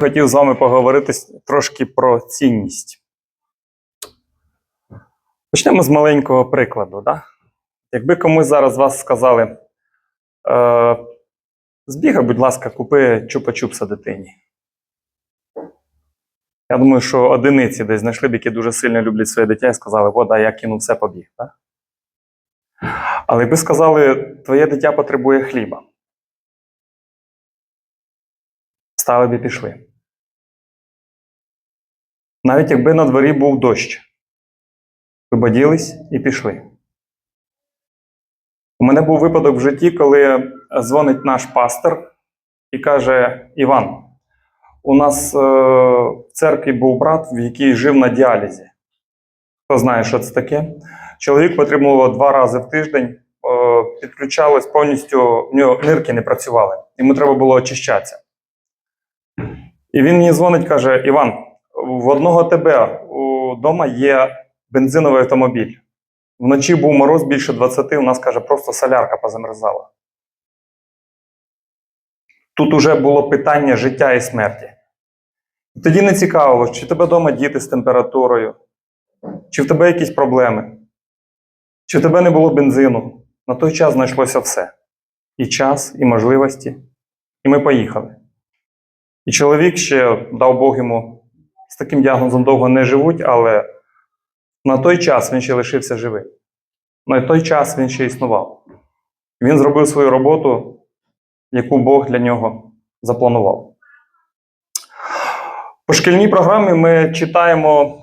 Хотів з вами поговорити трошки про цінність. Почнемо з маленького прикладу. Да? Якби комусь зараз вас сказали, е, збігай, будь ласка, купи чупа-чупса дитині. Я думаю, що одиниці десь знайшли б, які дуже сильно люблять своє дитя і сказали, вода, я кинув все побіг. Да? Але якби сказали, твоє дитя потребує хліба. Стали б і пішли. Навіть якби на дворі був дощ, ви б і пішли. У мене був випадок в житті, коли дзвонить наш пастор і каже: Іван, у нас е, в церкві був брат, в який жив на діалізі. Хто знає, що це таке? Чоловік потребував два рази в тиждень, е, підключалось повністю, в нього нирки не працювали, йому треба було очищатися. І він мені дзвонить, каже: Іван, в одного тебе вдома є бензиновий автомобіль. Вночі був мороз більше 20, у нас каже, просто солярка позамерзала. Тут уже було питання життя і смерті. Тоді не цікавило, чи тебе вдома діти з температурою, чи в тебе якісь проблеми, чи в тебе не було бензину. На той час знайшлося все: і час, і можливості. І ми поїхали. І чоловік ще, дав Бог йому, таким діагнозом довго не живуть, але на той час він ще лишився живий. На той час він ще існував. Він зробив свою роботу, яку Бог для нього запланував. По шкільній програмі ми читаємо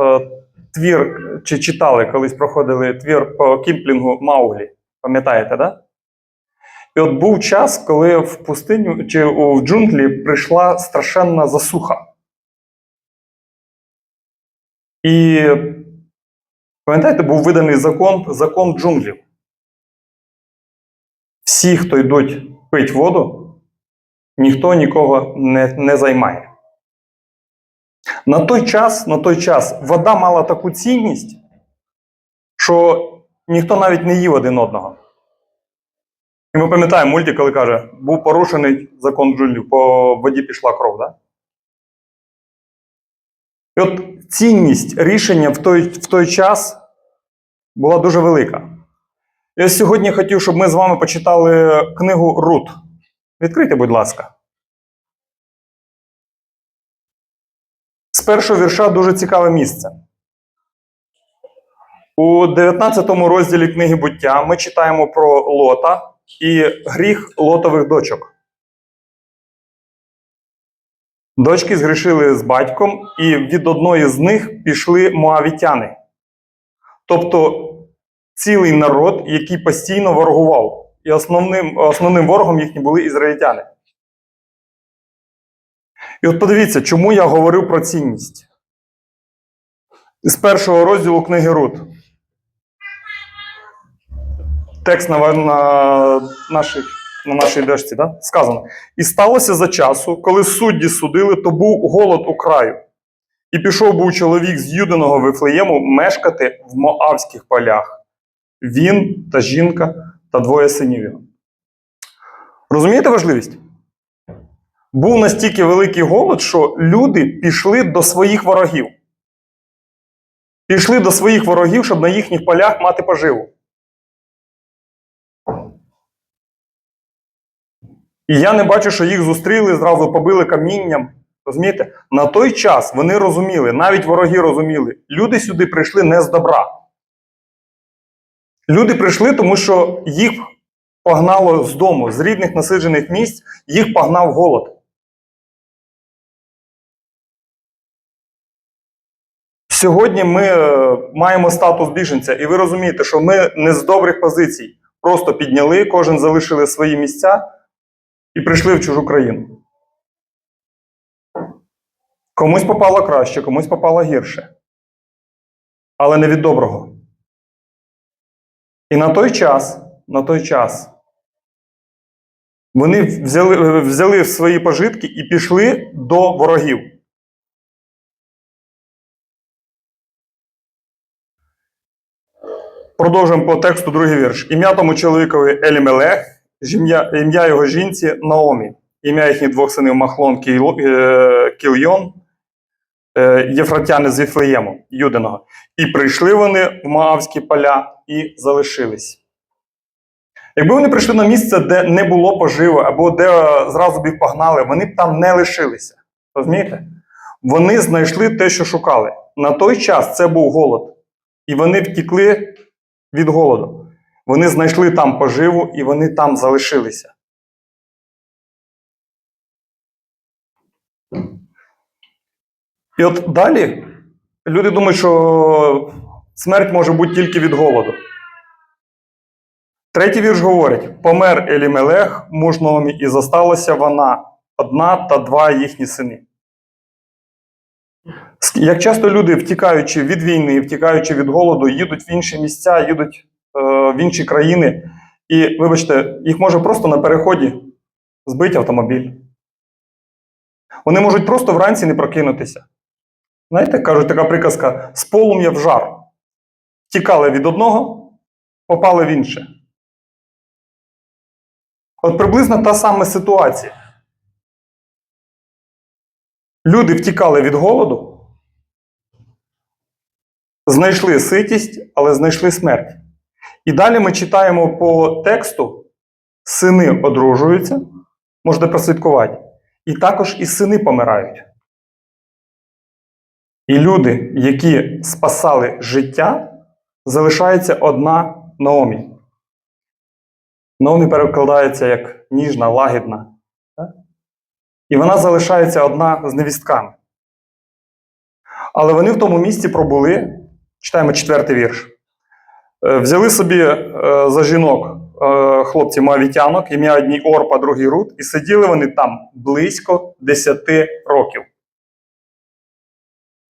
е, твір, чи читали колись проходили твір по кімплінгу Мауглі. Пам'ятаєте. Да? І от був час, коли в пустиню чи в джунглі прийшла страшенна засуха. І пам'ятаєте, був виданий закон, закон джунглів. Всі, хто йдуть пить воду, ніхто нікого не, не займає. На той час, на той час вода мала таку цінність, що ніхто навіть не їв один одного. І ми пам'ятаємо мультик, коли каже, був порушений закон джунглів, по воді пішла кров. Да? І от цінність рішення в той, в той час була дуже велика. Я сьогодні хотів, щоб ми з вами почитали книгу Рут. Відкрийте, будь ласка. З першого вірша дуже цікаве місце. У 19 розділі книги буття ми читаємо про Лота і гріх лотових дочок. Дочки згрішили з батьком, і від одної з них пішли моавітяни. Тобто цілий народ, який постійно ворогував. І основним, основним ворогом їхні були ізраїльтяни. І от подивіться, чому я говорив про цінність. З першого розділу книги Рут. Текст на, на, нашій, на нашій дошці, да? сказано. І сталося за часу, коли судді судили, то був голод у краю. І пішов був чоловік з Юдиного Вифлеєму мешкати в Моавських полях. Він та жінка та двоє синів. Розумієте важливість? Був настільки великий голод, що люди пішли до своїх ворогів. Пішли до своїх ворогів, щоб на їхніх полях мати поживу. І я не бачу, що їх зустріли, зразу побили камінням. Розумієте? На той час вони розуміли, навіть вороги розуміли, люди сюди прийшли не з добра. Люди прийшли, тому що їх погнало з дому, з рідних насиджених місць, їх погнав голод. Сьогодні ми е, маємо статус біженця, і ви розумієте, що ми не з добрих позицій. Просто підняли, кожен залишили свої місця і прийшли в чужу країну. Комусь попало краще, комусь попало гірше. Але не від доброго. І на той час, на той час, вони взяли, взяли свої пожитки і пішли до ворогів. Продовжуємо по тексту другий вірш. Ім'я тому чоловікові Елімелех, ім'я його жінці Наомі. ім'я їхніх двох синів Махлон Кіл- е, Кільйон, е, єфратяни з Віфлеєму, Юдиного. І прийшли вони в Моавські поля і залишились. Якби вони прийшли на місце, де не було поживи, або де е, зразу б їх погнали, вони б там не лишилися. Розумієте? Вони знайшли те, що шукали. На той час це був голод. І вони втікли від голоду. Вони знайшли там поживу і вони там залишилися. І от далі люди думають, що смерть може бути тільки від голоду. Третій вірш говорить: помер Елімелех, муж Номі, і зосталася вона одна та два їхні сини. Як часто люди, втікаючи від війни, втікаючи від голоду, їдуть в інші місця, їдуть в інші країни, і, вибачте, їх може просто на переході збити автомобіль. Вони можуть просто вранці не прокинутися. Знаєте, кажуть, така приказка: з полум'я в жар. Тікали від одного, попали в інше. От приблизно та сама ситуація. Люди втікали від голоду, знайшли ситість, але знайшли смерть. І далі ми читаємо по тексту: сини одружуються, можете прослідкувати, і також і сини помирають. І люди, які спасали життя, залишається одна Наомі. Наомі перекладається як ніжна, лагідна. І вона залишається одна з невістками. Але вони в тому місці пробули, читаємо четвертий вірш. Е, Взяли собі е, за жінок е, хлопці моавітянок, ім'я одній Орпа, другий Рут, і сиділи вони там близько 10 років.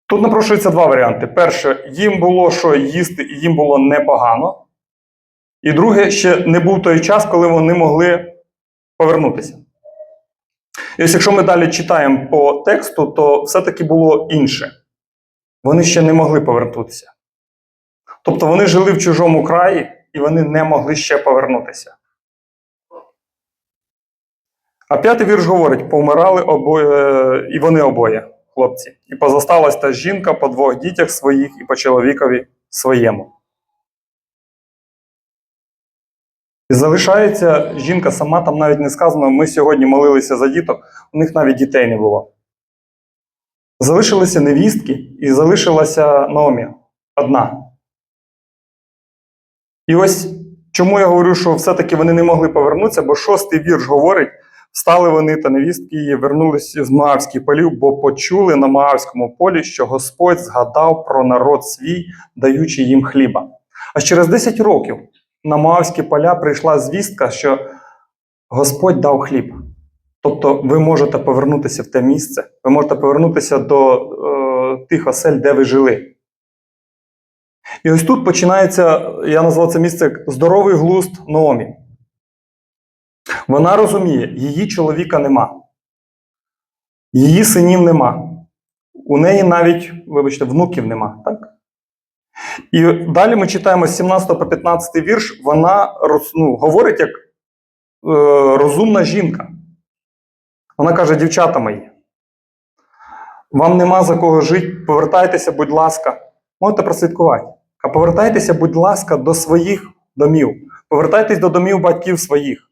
Тут напрошується два варіанти. Перше, їм було що їсти, і їм було непогано. І друге, ще не був той час, коли вони могли повернутися. І ось якщо ми далі читаємо по тексту, то все-таки було інше. Вони ще не могли повернутися. Тобто вони жили в чужому краї і вони не могли ще повернутися. А п'ятий вірш говорить: повмирали обоє, і вони обоє, хлопці. І позосталась та жінка по двох дітях своїх і по чоловікові своєму. І залишається жінка сама, там навіть не сказано, ми сьогодні молилися за діток, у них навіть дітей не було. Залишилися невістки і залишилася Наомі одна. І ось чому я говорю, що все-таки вони не могли повернутися, бо шостий вірш говорить: встали вони та невістки її вернулися з Моавських полів, бо почули на Моавському полі, що Господь згадав про народ свій, даючи їм хліба. А через 10 років на Моавські поля прийшла звістка, що Господь дав хліб. Тобто ви можете повернутися в те місце, ви можете повернутися до е, тих осель, де ви жили. І ось тут починається, я назвав це місце здоровий глузд Наомі. Вона розуміє, її чоловіка нема, її синів нема. У неї навіть, вибачте, внуків нема. Так? І далі ми читаємо з 17 по 15 вірш, вона ну, говорить як е, розумна жінка. Вона каже: дівчата мої, вам нема за кого жити, повертайтеся, будь ласка, можете прослідкувати. А повертайтеся, будь ласка, до своїх домів. Повертайтесь до домів батьків своїх.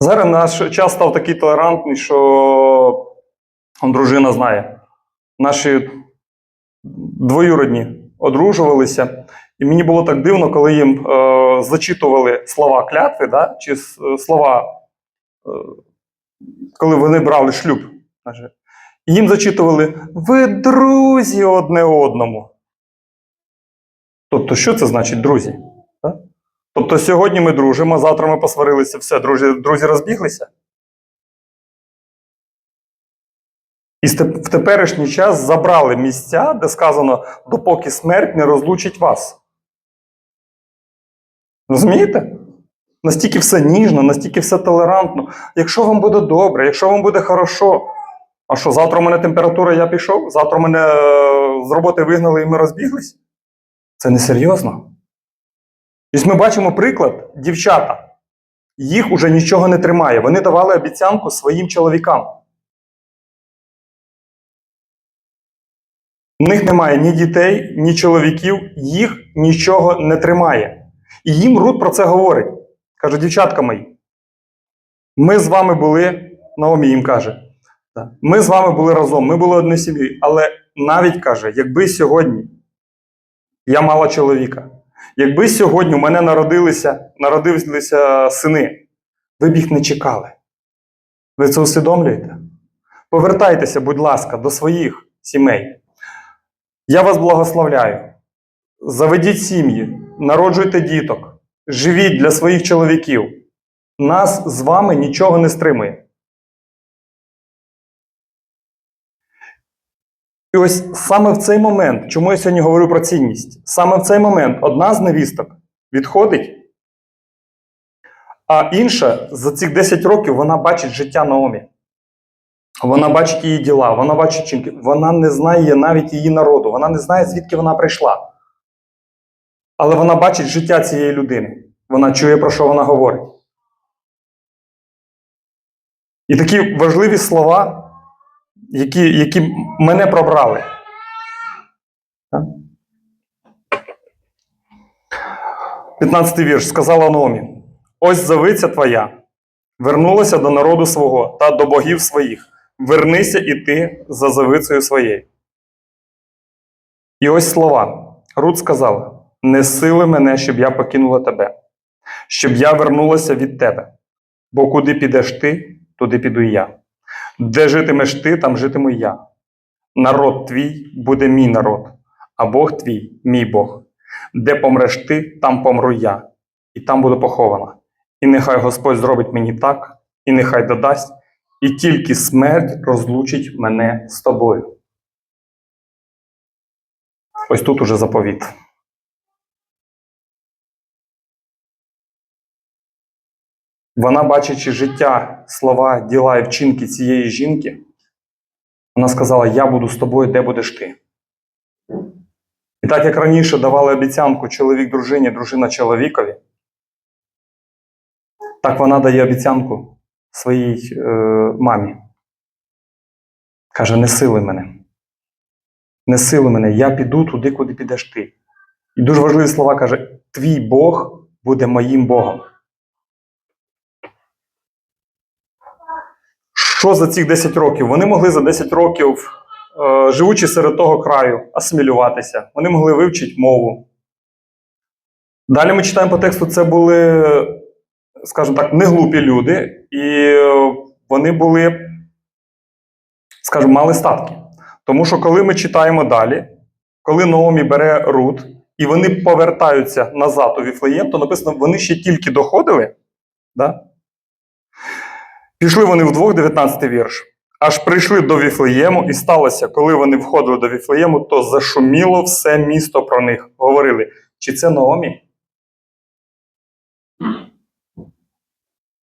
Зараз наш час став такий толерантний, що дружина знає. Наші двоюродні одружувалися, і мені було так дивно, коли їм е, зачитували слова клятви, да, чи слова, е, коли вони брали шлюб. Їм зачитували: ви друзі одне одному. Тобто, що це значить друзі? Тобто, сьогодні ми дружимо, завтра ми посварилися, все, друзі, друзі розбіглися. І в теперішній час забрали місця, де сказано, допоки смерть не розлучить вас. Розумієте? Настільки все ніжно, настільки все толерантно. Якщо вам буде добре, якщо вам буде хорошо. А що, завтра у мене температура, я пішов, завтра мене е, з роботи вигнали і ми розбіглись? Це несерйозно. Ось ми бачимо приклад, дівчата, їх уже нічого не тримає. Вони давали обіцянку своїм чоловікам. У них немає ні дітей, ні чоловіків, їх нічого не тримає. І їм Рут про це говорить. Каже, дівчатка мої, ми з вами були, Наомі їм каже, «Так, ми з вами були разом, ми були однією сім'єю. Але навіть каже, якби сьогодні я мала чоловіка, якби сьогодні у мене народилися, народилися сини, ви б їх не чекали. Ви це усвідомлюєте? Повертайтеся, будь ласка, до своїх сімей. Я вас благословляю. Заведіть сім'ї, народжуйте діток, живіть для своїх чоловіків. Нас з вами нічого не стримує. І ось саме в цей момент, чому я сьогодні говорю про цінність, саме в цей момент одна з невісток відходить, а інша за цих 10 років вона бачить життя Наомі. Вона бачить її діла, вона бачить чинки. Вона не знає навіть її народу, вона не знає, звідки вона прийшла. Але вона бачить життя цієї людини. Вона чує, про що вона говорить. І такі важливі слова, які, які мене пробрали. 15 вірш сказала Номі: Ось завиця твоя, вернулася до народу свого та до богів своїх. Вернися і ти за завицею своєю. І ось слова. Рут сказала: Не сили мене, щоб я покинула тебе, щоб я вернулася від тебе. Бо куди підеш ти, туди піду і я. Де житимеш ти, там житиму я. Народ твій буде мій народ, а Бог твій мій Бог. Де помреш ти, там помру я, і там буду похована. І нехай Господь зробить мені так, і нехай додасть, і тільки смерть розлучить мене з тобою. Ось тут уже заповіт. Вона, бачачи життя, слова, діла і вчинки цієї жінки, вона сказала: Я буду з тобою, де будеш ти. І так як раніше давали обіцянку чоловік дружині, дружина чоловікові, так вона дає обіцянку своїй е, мамі. Каже: не сили мене. Не сили мене, я піду туди, куди підеш ти. І дуже важливі слова каже: Твій Бог буде моїм Богом. Що за цих 10 років? Вони могли за 10 років, е, живучи серед того краю, асимілюватися. Вони могли вивчити мову. Далі ми читаємо по тексту, це були, скажімо так, не глупі люди, і е, вони були, скажімо, мали статки. Тому що коли ми читаємо далі, коли Наомі бере Рут, і вони повертаються назад у Віфлеєм, то написано, вони ще тільки доходили. Да? Пішли вони вдвох, 19 вірш. Аж прийшли до Віфлеєму, і сталося, коли вони входили до Віфлеєму, то зашуміло все місто про них. Говорили, чи це Наомі?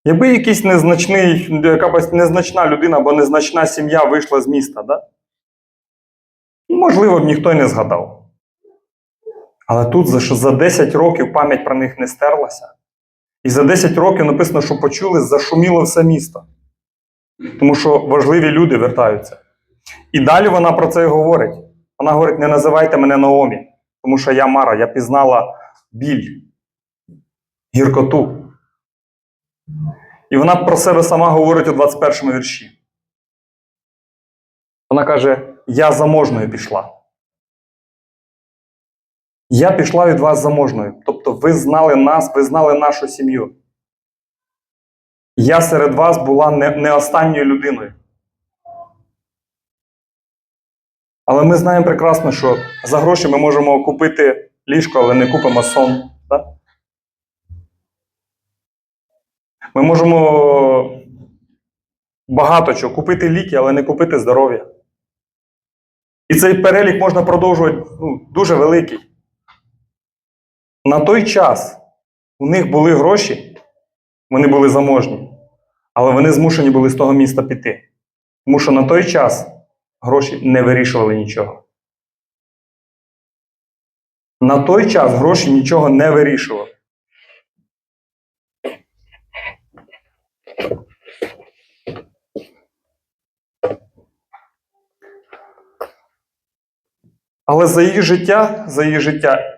Якби якийсь незначний, якась незначна людина або незначна сім'я вийшла з міста, да? можливо, б ніхто й не згадав. Але тут за, за 10 років пам'ять про них не стерлася. І за 10 років написано, що почули, зашуміло все місто. Тому що важливі люди вертаються. І далі вона про це і говорить. Вона говорить: не називайте мене Наомі, тому що я Мара, я пізнала біль, гіркоту. І вона про себе сама говорить у 21 му вірші. Вона каже: Я заможною пішла. Я пішла від вас заможною. Тобто ви знали нас, ви знали нашу сім'ю. Я серед вас була не, не останньою людиною. Але ми знаємо прекрасно, що за гроші ми можемо купити ліжко, але не купимо сон. Так? Ми можемо багато чого купити ліки, але не купити здоров'я. І цей перелік можна продовжувати ну, дуже великий. На той час у них були гроші, вони були заможні, але вони змушені були з того міста піти. Тому що на той час гроші не вирішували нічого. На той час гроші нічого не вирішували. Але за її життя, за її життя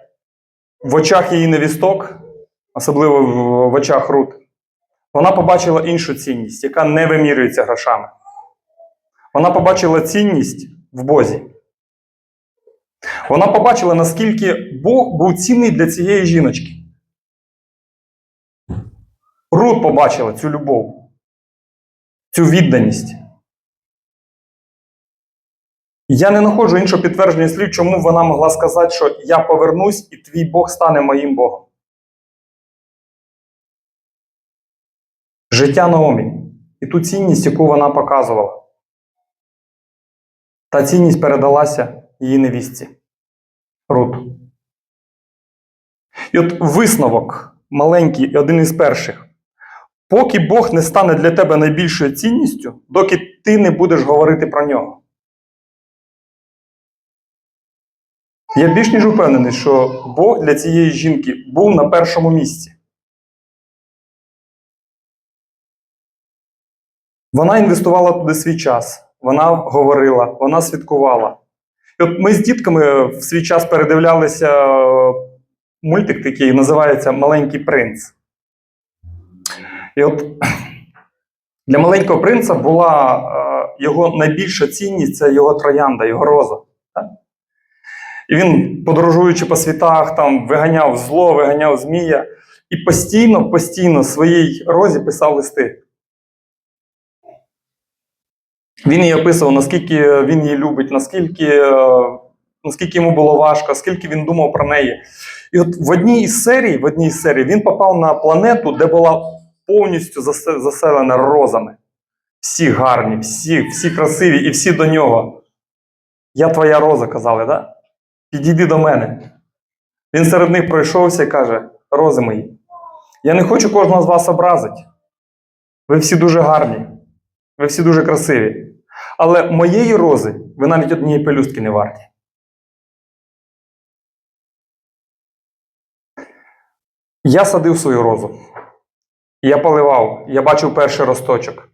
в очах її невісток, особливо в, очах Рут, вона побачила іншу цінність, яка не вимірюється грошами. Вона побачила цінність в Бозі. Вона побачила, наскільки Бог був цінний для цієї жіночки. Рут побачила цю любов, цю відданість. Я не знаходжу іншого підтвердження слів, чому вона могла сказати, що я повернусь і твій Бог стане моїм Богом. Життя Наомі і ту цінність, яку вона показувала. Та цінність передалася її невістці. Рут. І от висновок маленький, один із перших. Поки Бог не стане для тебе найбільшою цінністю, доки ти не будеш говорити про нього. Я більш ніж впевнений, що Бог для цієї жінки був на першому місці. Вона інвестувала туди свій час, вона говорила, вона святкувала. І от ми з дітками в свій час передивлялися е, мультик такий, називається Маленький принц. І от для маленького принца була е, його найбільша цінність це його троянда, його роза. Так? І він, подорожуючи по світах, там виганяв зло, виганяв змія, і постійно, постійно своїй розі писав листи. Він їй описував, наскільки він її любить, наскільки, е, наскільки йому було важко, скільки він думав про неї. І от в одній із серій, в одній із серій він попав на планету, де була повністю заселена розами. Всі гарні, всі, всі красиві і всі до нього. Я твоя роза, казали, да? Підійди до мене. Він серед них пройшовся і каже: Рози мої, я не хочу кожного з вас образити. Ви всі дуже гарні, ви всі дуже красиві. Але моєї рози ви навіть однієї пелюстки не варті. Я садив свою розу. Я поливав, я бачив перший росточок.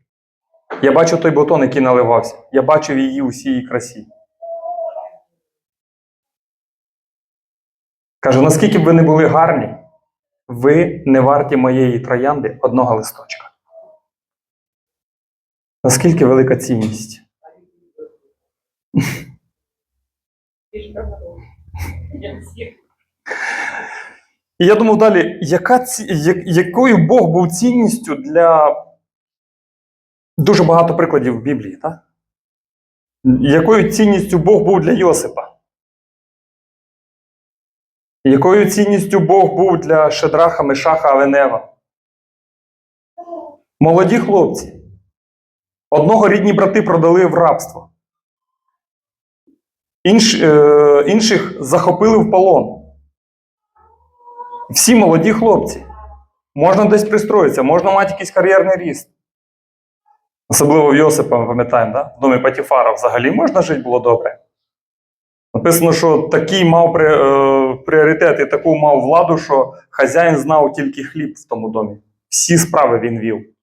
Я бачив той бутон, який наливався. Я бачив її у всій її красі. Каже, наскільки б ви не були гарні, ви не варті моєї троянди одного листочка. Наскільки велика цінність? І я думав далі, яка ці, якою Бог був цінністю для дуже багато прикладів в Біблії, так? Якою цінністю Бог був для Йосипа? Якою цінністю Бог був для Шедраха, Мешаха, Авенева? Молоді хлопці. Одного рідні брати продали в рабство. Інш, е, інших захопили в полон. Всі молоді хлопці. Можна десь пристроїтися, можна мати якийсь кар'єрний ріст. Особливо в Йосипа, ми пам'ятаємо, да? в домі Патіфара взагалі можна жити було добре. Написано, що такий мав при, е, пріоритет і таку мав владу, що хазяїн знав тільки хліб в тому домі. Всі справи він вів.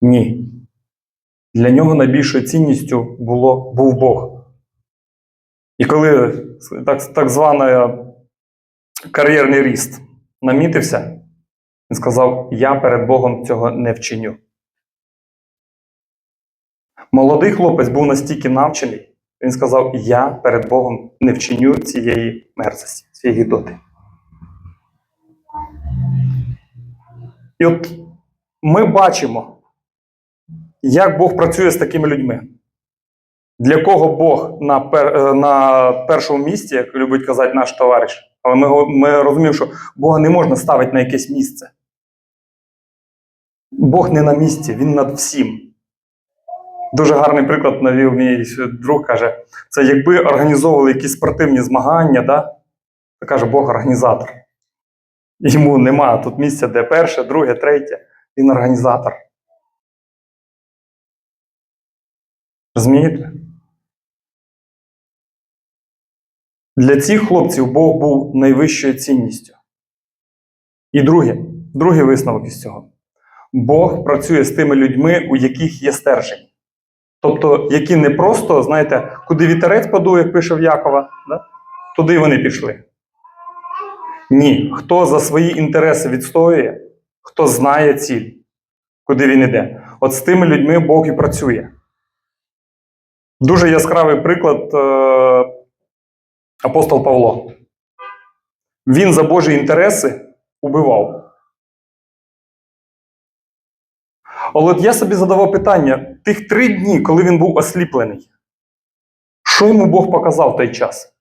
Ні. Для нього найбільшою цінністю було, був Бог. І коли так, так званий кар'єрний ріст намітився, він сказав: Я перед Богом цього не вчиню. Молодий хлопець був настільки навчений, він сказав: Я перед Богом не вчиню цієї мерзості, цієї гідоти. І от ми бачимо, як Бог працює з такими людьми. Для кого Бог на, пер, е, на першому місці, як любить казати наш товариш, але ми, ми розуміємо, що Бога не можна ставити на якесь місце. Бог не на місці, Він над всім. Дуже гарний приклад навів мій друг, каже: це якби організовували якісь спортивні змагання, да? то каже Бог організатор. Йому нема тут місця, де перше, друге, третє. Він організатор. Розумієте? Для цих хлопців Бог був найвищою цінністю. І друге, другий висновок із цього. Бог працює з тими людьми, у яких є стержень. Тобто, які не просто, знаєте, куди вітерець подує, як пише в Якова, да? туди вони пішли. Ні, хто за свої інтереси відстоює, хто знає ціль, куди він іде. От з тими людьми Бог і працює. Дуже яскравий приклад е, апостол Павло. Він за Божі інтереси убивав. Але от я собі задавав питання: тих три дні, коли він був осліплений, що йому Бог показав в той час?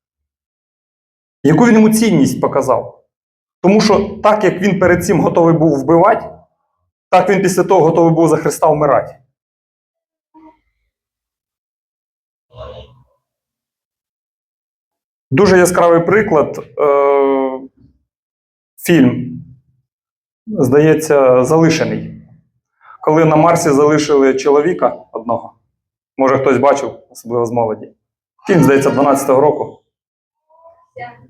Яку він йому цінність показав? Тому що так як він перед цим готовий був вбивати, так він після того готовий був за Христа вмирати. Дуже яскравий приклад. Е- фільм, здається, залишений. Коли на Марсі залишили чоловіка одного, може хтось бачив, особливо з молоді. Фільм, здається, 12-го року.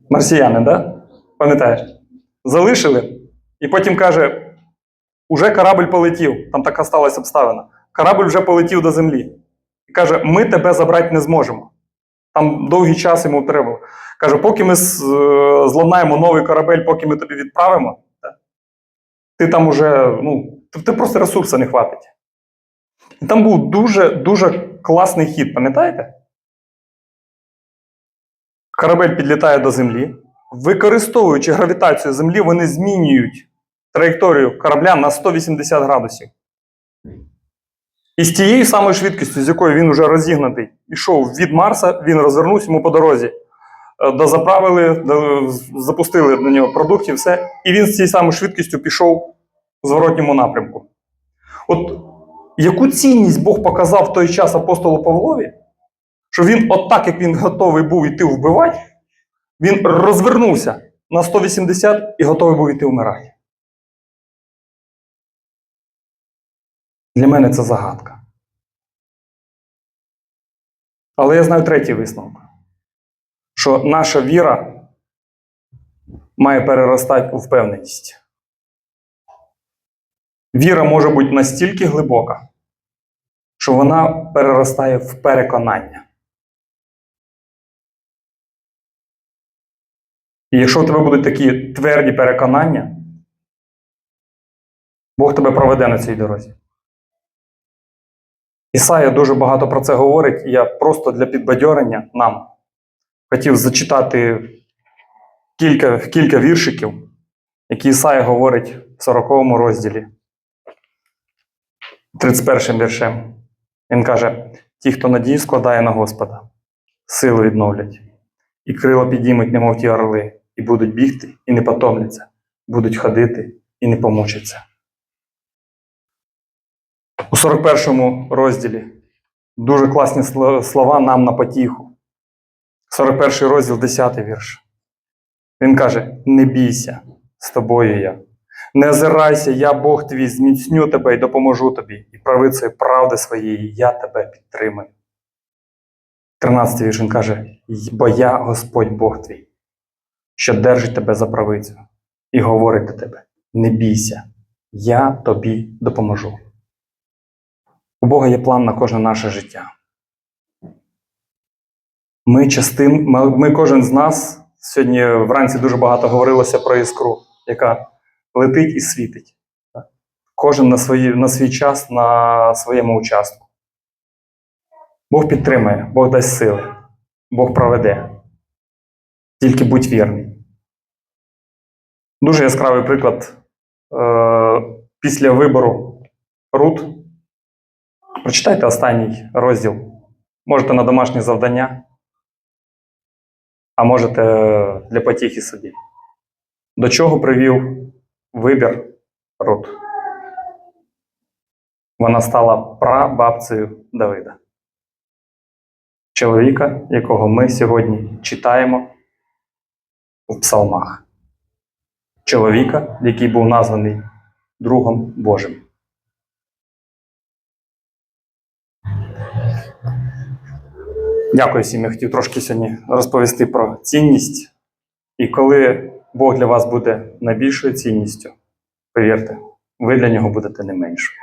Марсіяни. Да? Пам'ятаєш? Залишили, і потім каже: уже корабль полетів, там така сталася обставина. Корабль вже полетів до землі. І каже: ми тебе забрати не зможемо. Там довгий час йому треба. Каже, поки ми е, новий корабель, поки ми тобі відправимо, ти там уже, ну, ти просто ресурсу не хватить. І там був дуже дуже класний хід, пам'ятаєте? Корабель підлітає до землі. Використовуючи гравітацію Землі, вони змінюють траєкторію корабля на 180 градусів. І з тією самою швидкістю, з якою він вже розігнатий, ішов від Марса, він розвернувся йому по дорозі. Е, Дозаправили, запустили на нього продуктів, все. І він з цією самою швидкістю пішов зворотньому напрямку. От яку цінність Бог показав в той час апостолу Павлові, що він, от так як він готовий був іти вбивати, він розвернувся на 180 і готовий був іти вмирати. Для мене це загадка. Але я знаю третій висновок: що наша віра має переростати у впевненість. Віра може бути настільки глибока, що вона переростає в переконання. І якщо у тебе будуть такі тверді переконання, Бог тебе проведе на цій дорозі. Ісая дуже багато про це говорить, і я просто для підбадьорення нам хотів зачитати кілька, кілька віршиків, які Ісая говорить в 40 розділі, 31 віршем. Він каже: ті, хто надію складає на Господа, силу відновлять, і крила підіймуть, немов ті орли, і будуть бігти, і не потомляться, будуть ходити і не помучаться. У 41 розділі дуже класні слова нам на потіху. 41 розділ, 10 вірш. Він каже: Не бійся, з тобою я. Не озирайся, я Бог твій, зміцню тебе і допоможу тобі, і правицею правди своєї я тебе підтримаю. 13 вірш він каже: Бо я Господь Бог твій, що держить тебе за правицю, і говорить до тебе: Не бійся, я тобі допоможу. У Бога є план на кожне наше життя. Ми частин, ми, ми кожен з нас сьогодні вранці дуже багато говорилося про іскру, яка летить і світить. Кожен на, свої, на свій час, на своєму участку. Бог підтримує, Бог дасть сили, Бог проведе. Тільки будь вірний. Дуже яскравий приклад е, після вибору Рут. Прочитайте останній розділ. Можете на домашнє завдання, а можете для потіхи собі. До чого привів вибір Рут? Вона стала прабабцею Давида. Чоловіка, якого ми сьогодні читаємо в псалмах. Чоловіка, який був названий Другом Божим. Дякую всім. Я хотів трошки сьогодні розповісти про цінність. І коли Бог для вас буде найбільшою цінністю, повірте, ви для нього будете не меншою.